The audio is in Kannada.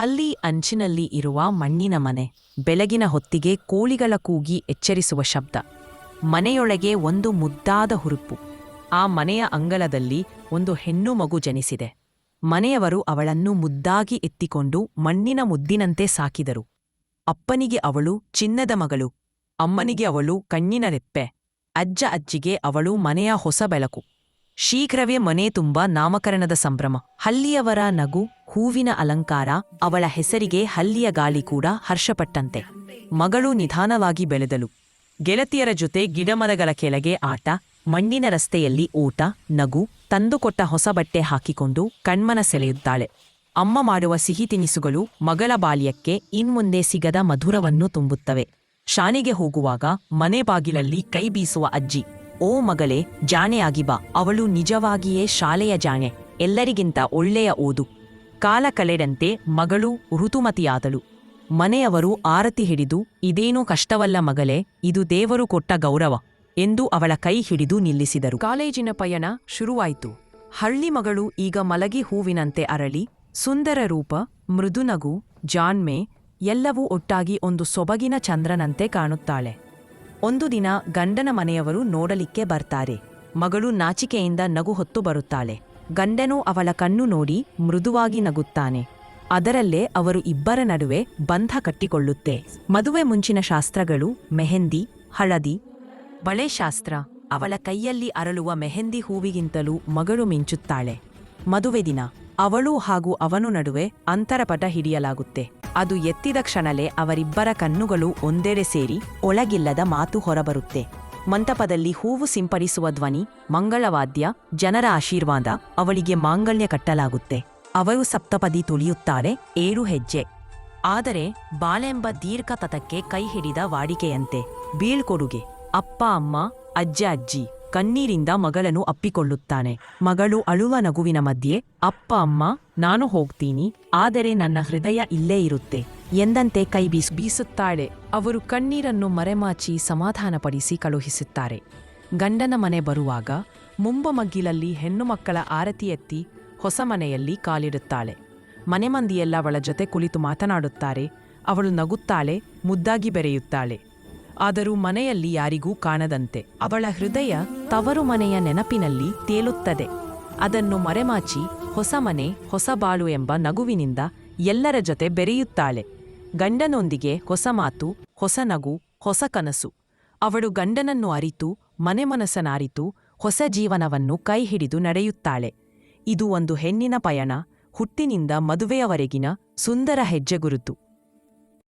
ಹಲ್ಲಿ ಅಂಚಿನಲ್ಲಿ ಇರುವ ಮಣ್ಣಿನ ಮನೆ, ಬೆಳಗಿನ ಹೊತ್ತಿಗೆ ಕೋಳಿಗಳ ಕೂಗಿ ಎಚ್ಚರಿಸುವ ಶಬ್ದ. ಮನೆಯೊಳಗೆ ಒಂದು ಮುದ್ದಾದ ಹುರುಪು. ಆ ಮನೆಯ ಅಂಗಳದಲ್ಲಿ ಒಂದು ಹೆಣ್ಣು ಮಗು ಜನಿಸಿದೆ. ಮನೆಯವರು ಅವಳನ್ನು ಮುದ್ದಾಗಿ ಎತ್ತಿಕೊಂಡು ಮಣ್ಣಿನ ಮುದ್ದಿನಂತೆ ಸಾಕಿದರು. ಅಪ್ಪನಿಗೆ ಅವಳು ಚಿನ್ನದ ಮಗಳು, ಅಮ್ಮನಿಗೆ ಅವಳು ಕಣ್ಣಿನ ರೆಪ್ಪೆ, ಅಜ್ಜ ಅಜ್ಜಿಗೆ ಅವಳು ಮನೆಯ ಹೊಸ ಬೆಳಕು. ಶೀಘ್ರವೇ ಮನೆ ತುಂಬ ನಾಮಕರಣದ ಸಂಭ್ರಮ. ಹಲ್ಲಿಯವರ ನಗು ಹೂವಿನ ಅಲಂಕಾರ ಅವಳ ಹೆಸರಿಗೆ ಹಲ್ಲಿಯ ಗಾಳಿ ಕೂಡ ಹರ್ಷಪಟ್ಟಂತೆ. ಮಗಳು ನಿಧಾನವಾಗಿ ಬೆಳೆದಳು. ಗೆಳತಿಯರ ಜೊತೆ ಗಿಡಮರಗಳ ಕೆಳಗೆ ಆಟ, ಮಣ್ಣಿನ ರಸ್ತೆಯಲ್ಲಿ ಊಟ, ನಗು ತಂದುಕೊಟ್ಟ ಹೊಸ ಬಟ್ಟೆ ಹಾಕಿಕೊಂಡು ಕಣ್ಮನ ಸೆಳೆಯುತ್ತಾಳೆ. ಅಮ್ಮ ಮಾಡುವ ಸಿಹಿ ತಿನಿಸುಗಳು ಮಗಳ ಬಾಲ್ಯಕ್ಕೆ ಇನ್ಮುಂದೆ ಸಿಗದ ಮಧುರವನ್ನು ತುಂಬುತ್ತವೆ. ಶಾನೆಗೆ ಹೋಗುವಾಗ ಮನೆ ಬಾಗಿಲಲ್ಲಿ ಕೈ ಬೀಸುವ ಅಜ್ಜಿ, ಓ ಮಗಳೇ, ಜಾಣೆಯಾಗಿ ಬಾ. ಅವಳು ನಿಜವಾಗಿಯೇ ಶಾಲೆಯ ಜಾಣೆ. ಎಲ್ಲರಿಗಿಂತ ಒಳ್ಳೆಯ ಓದು. ಕಾಲ ಕಳೆದಂತೆ ಮಗಳು ಋತುಮತಿಯಾದಳು. ಮನೆಯವರು ಆರತಿ ಹಿಡಿದು, ಇದೇನೂ ಕಷ್ಟವಲ್ಲ ಮಗಳೇ, ಇದು ದೇವರು ಕೊಟ್ಟ ಗೌರವ ಎಂದು ಅವಳ ಕೈ ಹಿಡಿದು ನಿಲ್ಲಿಸಿದರು. ಕಾಲೇಜಿನ ಪಯಣ ಶುರುವಾಯಿತು. ಹಳ್ಳಿ ಮಗಳು ಈಗ ಮಲಗಿ ಹೂವಿನಂತೆ ಅರಳಿ, ಸುಂದರ ರೂಪ ಮೃದುನಗು ಜಾಣ್ಮೆ, ಎಲ್ಲವೂ ಒಟ್ಟಾಗಿ ಒಂದು ಸೊಬಗಿನ ಚಂದ್ರನಂತೆ ಕಾಣುತ್ತಾಳೆ. ಒಂದು ದಿನ ಗಂಡನ ಮನೆಯವರು ನೋಡಲಿಕ್ಕೆ ಬರ್ತಾರೆ. ಮಗಳು ನಾಚಿಕೆಯಿಂದ ನಗು ಹೊತ್ತು ಬರುತ್ತಾಳೆ. ಗಂಡನು ಅವಳ ಕಣ್ಣು ನೋಡಿ ಮೃದುವಾಗಿ ನಗುತ್ತಾನೆ. ಅದರಲ್ಲೇ ಅವರು ಇಬ್ಬರ ನಡುವೆ ಬಂಧ ಕಟ್ಟಿಕೊಳ್ಳುತ್ತೆ. ಮದುವೆ ಮುಂಚಿನ ಶಾಸ್ತ್ರಗಳು ಮೆಹಂದಿ, ಹಳದಿ, ಬಳೆ ಶಾಸ್ತ್ರ. ಅವಳ ಕೈಯಲ್ಲಿ ಅರಳುವ ಮೆಹಂದಿ ಹೂವಿಗಿಂತಲೂ ಮಗಳು ಮಿಂಚುತ್ತಾಳೆ. ಮದುವೆ ದಿನ. ಅವಳು ಹಾಗೂ ಅವನು ನಡುವೆ ಅಂತರಪಟ ಹಿಡಿಯಲಾಗುತ್ತೆ. ಅದು ಎತ್ತಿದ ಕ್ಷಣಲೇ ಅವರಿಬ್ಬರ ಕಣ್ಣುಗಳು ಒಂದೆಡೆ ಸೇರಿ ಒಳಗಿಲ್ಲದ ಮಾತು ಹೊರಬರುತ್ತೆ. ಮಂಟಪದಲ್ಲಿ ಹೂವು ಸಿಂಪಡಿಸುವ ಧ್ವನಿ, ಮಂಗಳವಾದ್ಯ, ಜನರ ಆಶೀರ್ವಾದ, ಅವಳಿಗೆ ಮಾಂಗಲ್ಯ ಕಟ್ಟಲಾಗುತ್ತೆ. ಅವರು ಸಪ್ತಪದಿ ತುಳಿಯುತ್ತಾಳೆ ಏಳು ಹೆಜ್ಜೆ. ಆದರೆ ಬಾಳೆಂಬ ದೀರ್ಘ ತತಕ್ಕೆ ಕೈ ಹಿಡಿದ ವಾಡಿಕೆಯಂತೆ ಬೀಳ್ಕೊಡುಗೆ ಅಪ್ಪ, ಅಮ್ಮ, ಅಜ್ಜ, ಅಜ್ಜಿ, ಕಣ್ಣೀರಿಂದ ಮಗಳನ್ನು ಅಪ್ಪಿಕೊಳ್ಳುತ್ತಾನೆ. ಮಗಳು ಅಳುವ ನಗುವಿನ ಮಧ್ಯೆ, ಅಪ್ಪ, ಅಮ್ಮ, ನಾನು ಹೋಗ್ತೀನಿ, ಆದರೆ ನನ್ನ ಹೃದಯ ಇಲ್ಲೇ ಇರುತ್ತೆ. ಎಂದಂತೆ ಕೈ ಬೀಸು, ಬೀಸುತ್ತಾಳೆ. ಅವರು ಕಣ್ಣೀರನ್ನು ಮರೆಮಾಚಿ ಸಮಾಧಾನಪಡಿಸಿ ಕಳುಹಿಸುತ್ತಾರೆ. ಗಂಡನ ಮನೆ ಬರುವಾಗ ಮುಂಬ ಮಗ್ಗಿಲಲ್ಲಿ ಹೆಣ್ಣು ಮಕ್ಕಳ ಆರತಿ ಎತ್ತಿ ಹೊಸ ಮನೆಯಲ್ಲಿ ಕಾಲಿಡುತ್ತಾಳೆ. ಮನೆ ಮಂದಿಯೆಲ್ಲ ಅವಳ ಜೊತೆ ಕುಳಿತು ಮಾತನಾಡುತ್ತಾರೆ. ಅವಳು ನಗುತ್ತಾಳೆ, ಮುದ್ದಾಗಿ ಬೆರೆಯುತ್ತಾಳೆ. ಆದರೂ ಮನೆಯಲ್ಲಿ ಯಾರಿಗೂ ಕಾಣದಂತೆ ಅವಳ ಹೃದಯ ತವರು ಮನೆಯ ನೆನಪಿನಲ್ಲಿ ತೇಲುತ್ತದೆ. ಅದನ್ನು ಮರೆಮಾಚಿ ಹೊಸ ಮನೆ, ಹೊಸ ಬಾಳು ಎಂಬ ನಗುವಿನಿಂದ ಎಲ್ಲರ ಜೊತೆ ಬೆರೆಯುತ್ತಾಳೆ. ಗಂಡನೊಂದಿಗೆ ಹೊಸ ಮಾತು, ಹೊಸ ನಗು, ಹೊಸ ಕನಸು. ಅವಳು ಗಂಡನನ್ನು ಅರಿತು ಮನೆ ಮನಸ್ಸನಾರಿತು ಹೊಸ ಜೀವನವನ್ನು ಕೈ ಹಿಡಿದು ನಡೆಯುತ್ತಾಳೆ. ಇದು ಒಂದು ಹೆಣ್ಣಿನ ಪಯಣ, ಹುಟ್ಟಿನಿಂದ ಮದುವೆಯವರೆಗಿನ ಸುಂದರ ಹೆಜ್ಜೆಗುರುತು.